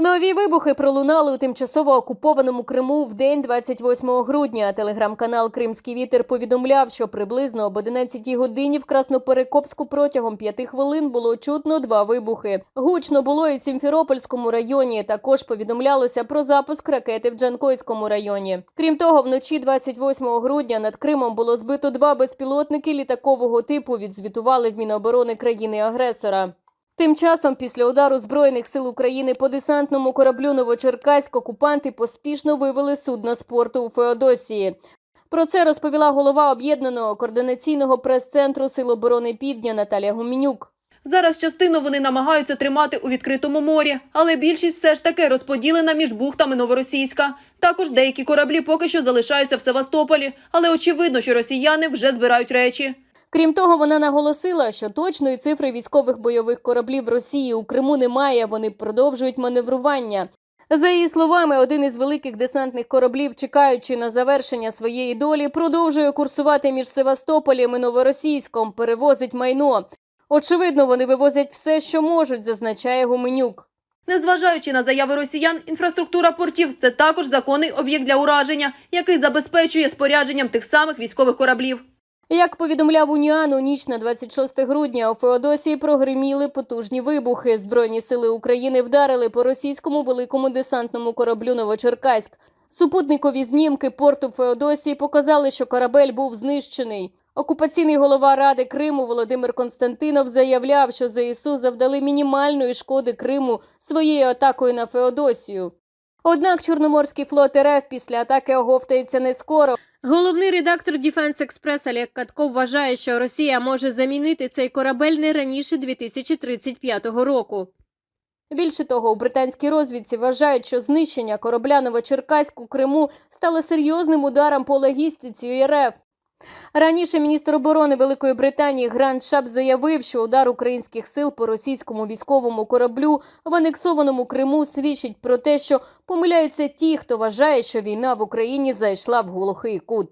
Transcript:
Нові вибухи пролунали у тимчасово окупованому Криму в день 28 грудня. Телеграм-канал Кримський вітер повідомляв, що приблизно об 11 годині в Красноперекопську протягом п'яти хвилин було чутно два вибухи. Гучно було і в Сімферопольському районі. Також повідомлялося про запуск ракети в Джанкойському районі. Крім того, вночі 28 грудня над Кримом було збито два безпілотники літакового типу. Відзвітували в Міноборони країни-агресора. Тим часом, після удару збройних сил України по десантному кораблю Новочеркаськ окупанти поспішно вивели судно спорту у Феодосії. Про це розповіла голова об'єднаного координаційного прес-центру Сил оборони Півдня Наталія Гумінюк. Зараз частину вони намагаються тримати у відкритому морі, але більшість все ж таки розподілена між бухтами Новоросійська. Також деякі кораблі поки що залишаються в Севастополі, але очевидно, що росіяни вже збирають речі. Крім того, вона наголосила, що точної цифри військових бойових кораблів Росії у Криму немає. Вони продовжують маневрування. За її словами, один із великих десантних кораблів, чекаючи на завершення своєї долі, продовжує курсувати між Севастополем і Новоросійськом, перевозить майно. Очевидно, вони вивозять все, що можуть, зазначає Гуменюк. Незважаючи на заяви росіян, інфраструктура портів це також законний об'єкт для ураження, який забезпечує спорядженням тих самих військових кораблів. Як повідомляв Уніан, у ніч на 26 грудня у Феодосії прогриміли потужні вибухи. Збройні сили України вдарили по російському великому десантному кораблю Новочеркаськ. Супутникові знімки порту Феодосії показали, що корабель був знищений. Окупаційний голова Ради Криму Володимир Константинов заявляв, що ЗСУ завдали мінімальної шкоди Криму своєю атакою на Феодосію. Однак Чорноморський флот РФ після атаки оговтається не скоро. Головний редактор Defense Express Олег Катков вважає, що Росія може замінити цей корабель не раніше 2035 року. Більше того, у британській розвідці вважають, що знищення корабля Новочеркаську Криму стало серйозним ударом по логістиці РФ. Раніше міністр оборони Великої Британії Грант Шап заявив, що удар українських сил по російському військовому кораблю в анексованому Криму свідчить про те, що помиляються ті, хто вважає, що війна в Україні зайшла в глухий кут.